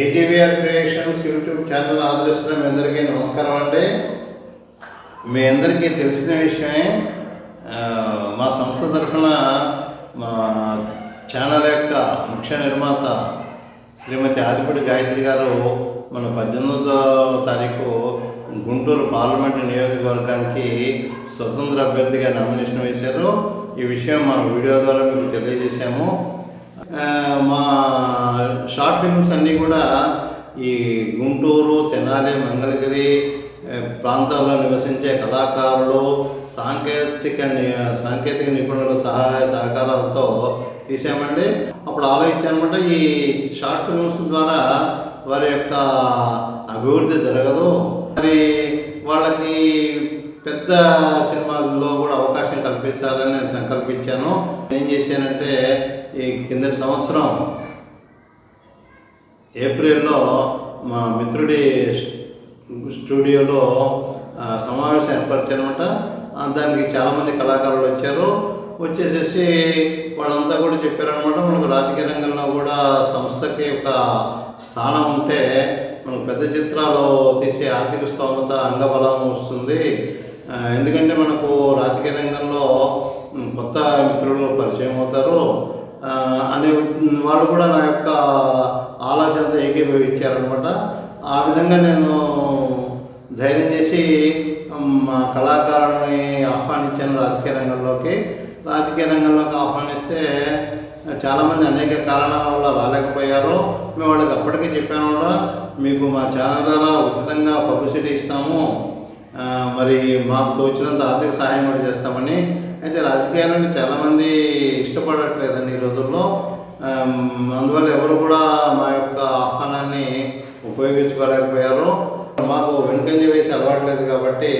AGVR creations YouTube channel ఆదరిస్తున్న మీ అందరికీ నమస్కారం అండి. మీ అందరికీ తెలిసిన విషయమే మా సంస్థ తరఫున మా ఛానల్ యొక్క ముఖ్య నిర్మాత శ్రీమతి ఆదిపూడి గాయత్రి గారు మన పద్దెనిమిదో తారీఖు గుంటూరు పార్లమెంటు నియోజకవర్గానికి స్వతంత్ర అభ్యర్థిగా నామినేషన్ వేశారు. ఈ విషయం మా వీడియో ద్వారా మీకు తెలియజేశాము. మా షార్ట్ ఫిల్మ్స్ అన్నీ కూడా ఈ గుంటూరు తెనాలి మంగళగిరి ప్రాంతాల్లో నివసించే కళాకారులు సాంకేతిక ని- సాంకేతిక నిపుణుల సహాయ సహకారాలతో తీసామండి అప్పుడు ఆలోచించానమాట ఈ షార్ట్ ఫిల్మ్స్ ద్వారా వారి యొక్క అభివృద్ధి జరగదు. మరి వాళ్ళకి పెద్ద సినిమాల్లో కూడా అవకాశం కల్పించాలని నేను సంకల్పించాను. ఏం చేశానంటే ఈ కిందటి సంవత్సరం ఏప్రిల్లో మా మిత్రుడి స్టూడియోలో సమావేశం ఏర్పరిచారనమాట దానికి చాలామంది కళాకారులు వచ్చారు. వచ్చేసేసి వాళ్ళంతా కూడా చెప్పారనమాట మనకు రాజకీయ రంగంలో కూడా సంస్థకి ఒక స్థానం ఉంటే మనకు పెద్ద చిత్రాలు తీసే ఆర్థిక స్తోమత అంగబలం వస్తుంది. ఎందుకంటే మనకు రాజకీయ రంగంలో కొత్త మిత్రులు పరిచయం అవుతారు. అనే వాళ్ళు కూడా నా యొక్క ఆలోచనతో ఏకీభవించారనమాట ఆ విధంగా నేను ధైర్యం చేసి మా కళాకారుల్ని ఆహ్వానించాను రాజకీయ రంగంలోకి. రాజకీయ రంగంలోకి ఆహ్వానిస్తే చాలామంది అనేక కారణాల వల్ల రాలేకపోయారు. మేము వాళ్ళకి అప్పటికే చెప్పాను కూడా మీకు మా ఛానల్ ద్వారా ఉచితంగా పబ్లిసిటీ ఇస్తాము. మరి మాకు తోచినంత ఆర్థిక సహాయం కూడా చేస్తామని అయితే రాజకీయాలను చాలామంది ఇష్టపడట్లేదండి ఈ రోజుల్లో. అందువల్ల ఎవరు కూడా మా యొక్క ఆహ్వానాన్ని ఉపయోగించుకోలేకపోయారు. మాకు వెనుకంజ వేసి అలవాట్లేదు కాబట్టి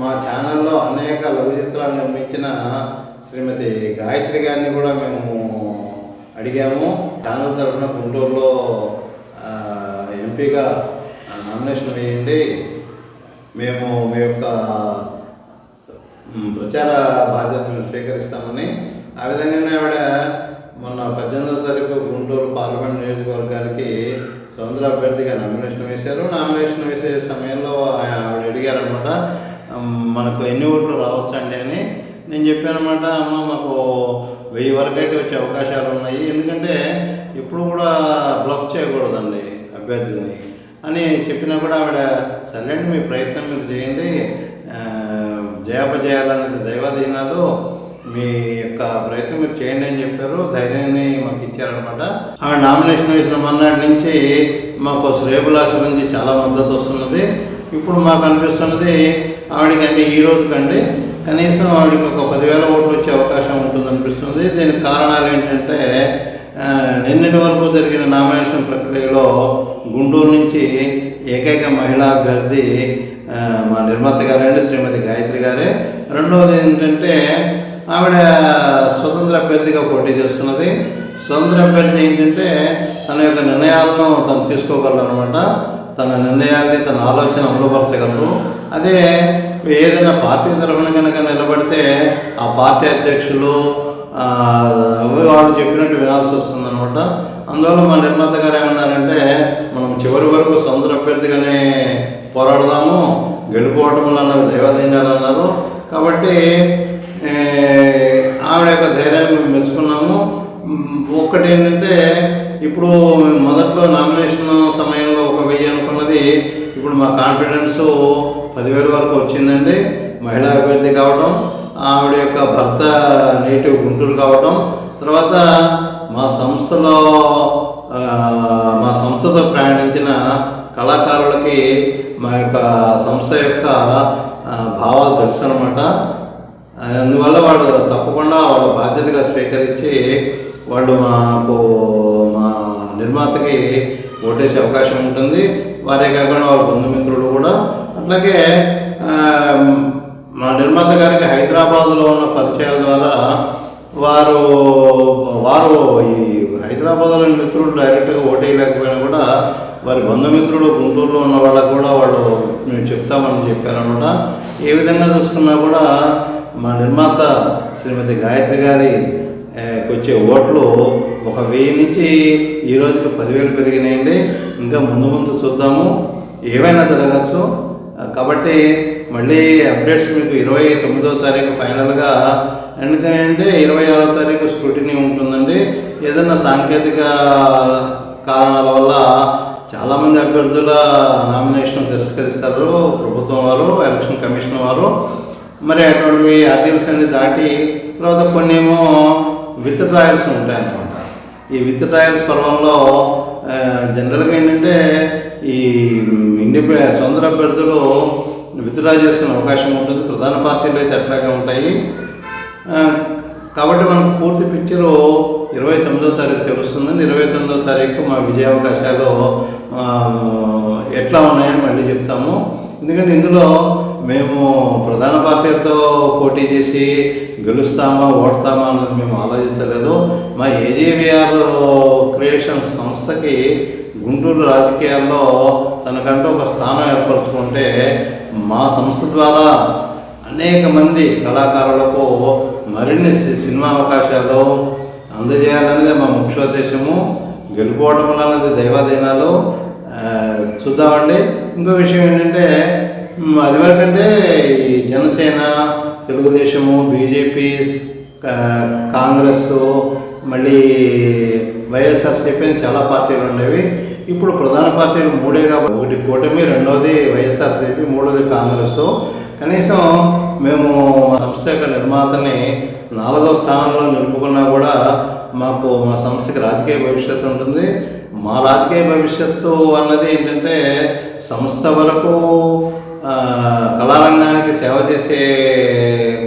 మా ఛానల్లో అనేక లఘు చిత్రాలు నిర్మించిన శ్రీమతి గాయత్రి గారిని కూడా మేము అడిగాము. ఛానల్ తరఫున గుంటూరులో ఎంపీగా నామినేషన్ వేయండి. మేము మీ యొక్క ప్రచార బాధ్యతలను స్వీకరిస్తామని ఆ విధంగానే ఆవిడ మొన్న పద్దెనిమిదో తారీఖు గుంటూరు పార్లమెంట్ నియోజకవర్గానికి స్వతంత్ర అభ్యర్థిగా నామినేషన్ వేశారు. నామినేషన్ వేసే సమయంలో ఆవిడ అడిగారనమాట మనకు ఎన్ని ఓట్లు రావచ్చండి? అని. నేను చెప్పానమాట అమ్మ మాకు వెయ్యి వరకు అయితే వచ్చే అవకాశాలు ఉన్నాయి. ఎందుకంటే ఎప్పుడు కూడా బ్లఫ్ చేయకూడదండి అభ్యర్థిని. అని చెప్పినా కూడా ఆవిడ సరేండి మీ ప్రయత్నం మీరు చేయండి. జయాపజయాలనేది దైవాధీనాలు మీ యొక్క ప్రయత్నం మీరు చేయండి అని చెప్పారు. ధైర్యాన్ని మాకు ఇచ్చారనమాట ఆవిడ నామినేషన్ వేసిన మన్నాటి నుంచి మాకు శ్రేభులాష నుంచి చాలా మద్దతు వస్తున్నది. ఇప్పుడు మాకు అనిపిస్తున్నది ఆవిడకి అంటే ఈ రోజు కండి. కనీసం ఆవిడకి ఒక పదివేల ఓట్లు వచ్చే అవకాశం ఉంటుంది అనిపిస్తుంది దీనికి కారణాలు ఏంటంటే నిన్నటి వరకు జరిగిన నామినేషన్ ప్రక్రియలో గుంటూరు నుంచి ఏకైక మహిళా అభ్యర్థి మా నిర్మాత గారండి శ్రీమతి గాయత్రి గారే. రెండవది ఏంటంటే ఆవిడ స్వతంత్ర అభ్యర్థిగా పోటీ చేస్తున్నది. స్వతంత్ర అభ్యర్థి ఏంటంటే తన యొక్క నిర్ణయాలను తను తీసుకోగలరు అనమాట తన నిర్ణయాన్ని తన ఆలోచన అమలుపరచగలరు. అదే ఏదైనా పార్టీ తరఫున కనుక నిలబడితే ఆ పార్టీ అధ్యక్షులు వాళ్ళు చెప్పినట్టు వినాల్సి వస్తుందనమాట అందువల్ల మా నిర్మాత గారు ఏమన్నారంటే మనం చివరి వరకు స్వతంత్ర అభ్యర్థిగానే పోరాడదాము గెలుపోవటములు అన్నవి దైవాధీనాలు అన్నారు కాబట్టి ఆవిడ యొక్క ధైర్యాన్ని మేము మెచ్చుకున్నాము. ఒక్కటి ఏంటంటే ఇప్పుడు మొదట్లో నామినేషన్ సమయంలో ఒక వెయ్యి అనుకున్నది ఇప్పుడు మా కాన్ఫిడెన్స్ పదివేల వరకు వచ్చిందండి. మహిళా అభ్యర్థి కావడం ఆవిడ యొక్క భర్త నేటివ్ గుంటూరు కావడం తర్వాత మా సంస్థలో మా సంస్థతో ప్రయాణించిన కళాకారులకి మా యొక్క సంస్థ యొక్క భావాలు తెలుసు అనమాట అందువల్ల వాళ్ళు తప్పకుండా వాళ్ళ బాధ్యతగా స్వీకరించి వాళ్ళు మాకు మా నిర్మాతకి ఓటేసే అవకాశం ఉంటుంది. వారే కాకుండా వాళ్ళ బంధుమిత్రులు కూడా. అట్లాగే మా నిర్మాత గారికి హైదరాబాద్లో ఉన్న పరిచయాల ద్వారా వారు వారు ఈ హైదరాబాద్లో మిత్రులు డైరెక్ట్గా ఓటేయలేకపోయినా కూడా వారి బంధుమిత్రులు గుంటూరులో ఉన్న వాళ్ళకు కూడా వాళ్ళు మేము చెప్తామని చెప్పారనమాట ఏ విధంగా చూసుకున్నా కూడా మా నిర్మాత శ్రీమతి గాయత్రి గారి వచ్చే ఓట్లు ఒక వెయ్యి నుంచి ఈ రోజుకి పదివేలు పెరిగినాయండి. ఇంకా ముందు ముందు చూద్దాము. ఏమైనా జరగచ్చు. కాబట్టి మళ్ళీ అప్డేట్స్ మీకు ఇరవై తొమ్మిదో తారీఖు ఫైనల్గా ఎందుకంటే ఇరవై ఆరో తారీఖు స్క్రూటినీ ఉంటుందండి. ఏదైనా సాంకేతిక కారణాల వల్ల చాలామంది అభ్యర్థుల నామినేషన్ తిరస్కరిస్తారు. ప్రభుత్వం వారు ఎలక్షన్ కమిషన్ వారు. మరి అటువంటివి ఆర్టికల్స్ అన్ని దాటి తర్వాత కొన్ని ఏమో విత్ డ్రాయల్స్ ఉంటాయన్నమాట. ఈ విత్ డ్రాయల్స్ పర్వంలో జనరల్గా ఏంటంటే ఈ ఇండిపె సొంత అభ్యర్థులు విత్డ్రా చేసుకునే అవకాశం ఉంటుంది. ప్రధాన పార్టీలు అయితే అట్లాగే ఉంటాయి. కాబట్టి మనకు పూర్తి పిక్చరు ఇరవై తొమ్మిదో తారీఖు తెలుస్తుందని ఇరవై తొమ్మిదో తారీఖు మా విజయావకాశాలు ఎట్లా ఉన్నాయని మళ్ళీ చెప్తాము. ఎందుకంటే ఇందులో మేము ప్రధాన పార్టీలతో పోటీ చేసి గెలుస్తామా ఓడతామా అన్నది మేము ఆలోచించలేదు. మా ఏజేవిఆర్ క్రియేషన్ సంస్థకి గుంటూరు రాజకీయాల్లో తనకంటూ ఒక స్థానం ఏర్పరచుకుంటే మా సంస్థ ద్వారా అనేక మంది కళాకారులకు మరిన్ని సి- సినిమా అవకాశాలు అందజేయాలనేది మా ముఖ్యోద్దేశము. గెలుపోవడం అనేది దైవాధీనాలు చూద్దామండి. ఇంకో విషయం ఏంటంటే అదివరకంటే అది వరకంటే ఈ జనసేన తెలుగుదేశము బీజేపీ కాంగ్రెస్ మళ్ళీ వైఎస్ఆర్సీపీ అని చాలా పార్టీలు ఉండేవి. ఇప్పుడు ప్రధాన పార్టీలు మూడే కాబట్టి ఒకటి కూటమి రెండవది వైఎస్ఆర్సీపీ మూడవది కాంగ్రెస్. కనీసం మేము మా సంస్థ యొక్క నిర్మాతని నాలుగో స్థానంలో నిలుపుకున్న మా సంస్థకి రాజకీయ భవిష్యత్తు ఉంటుంది. మా రాజకీయ భవిష్యత్తు అన్నది ఏంటంటే సంస్థ వరకు కళారంగానికి సేవ చేసే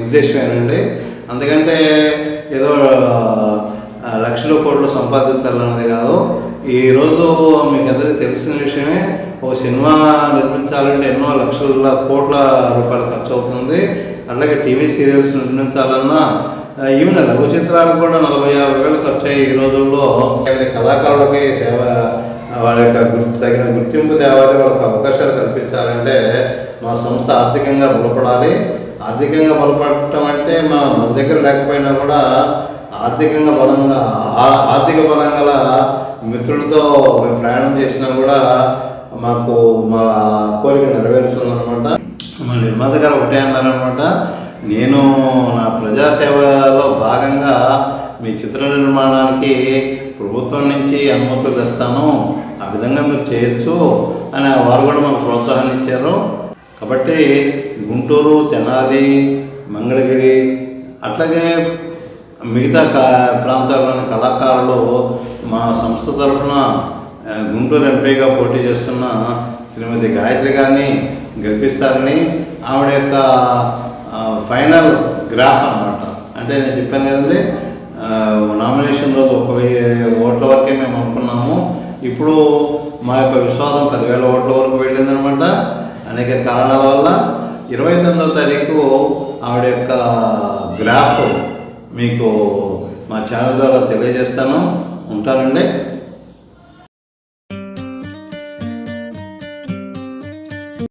ఉద్దేశమేనండి. అందుకంటే ఏదో లక్షల కోట్లు సంపాదించాలన్నది కాదు. ఈరోజు మీకు అందరికీ తెలిసిన విషయమే ఒక సినిమా నిర్మించాలంటే ఎన్నో లక్షల కోట్ల రూపాయలు ఖర్చు అవుతుంది అలాగే టీవీ సీరియల్స్ నిర్మించాలన్నా ఈవెన్ లఘు చిత్రాలకు కూడా నలభై యాభై వేలు ఖర్చు అయ్యి ఈ రోజుల్లో. కళాకారులకి సేవ వాళ్ళ యొక్క గుర్తు తగిన గుర్తింపు తేవాలి వాళ్ళకి అవకాశాలు కల్పించాలంటే మా సంస్థ ఆర్థికంగా బలపడాలి. ఆర్థికంగా బలపడటం అంటే మా మన దగ్గర లేకపోయినా కూడా ఆర్థికంగా బలంగా ఆర్థిక బలం గల మిత్రులతో మేము ప్రయాణం చేసినా కూడా మాకు మా కోరిక నెరవేరుతుందన్నమాట. మా నిర్మాత గారు ఒకటే అన్నారనమాట నేను నా ప్రజాసేవలో భాగంగా మీ చిత్ర నిర్మాణానికి ప్రభుత్వం నుంచి అనుమతులు తెస్తాను. ఆ విధంగా మీరు చేయొచ్చు అని వారు కూడా మాకు ప్రోత్సాహం ఇచ్చారు. కాబట్టి గుంటూరు తెనాలి మంగళగిరి అట్లాగే మిగతా కా ప్రాంతాల్లోని కళాకారులు మా సంస్థ తరఫున గుంటూరు ఎంపీగా పోటీ చేస్తున్న శ్రీమతి గాయత్రి గారిని గెలిపిస్తారని ఆవిడ యొక్క ఫైనల్ గ్రాఫ్ అన్నమాట. అంటే నేను చెప్పాను కదండి నామినేషన్ రోజు ఒక వెయ్యి ఓట్ల వరకే మేము అనుకున్నాము. ఇప్పుడు మా యొక్క విశ్వాసం పదివేల ఓట్ల వరకు వెళ్ళిందనమాట అనేక కారణాల వల్ల ఇరవై తొమ్మిదో తారీఖు ఆవిడ యొక్క గ్రాఫ్ మీకు మా ఛానల్ ద్వారా తెలియజేస్తాను. ఉంటానండి.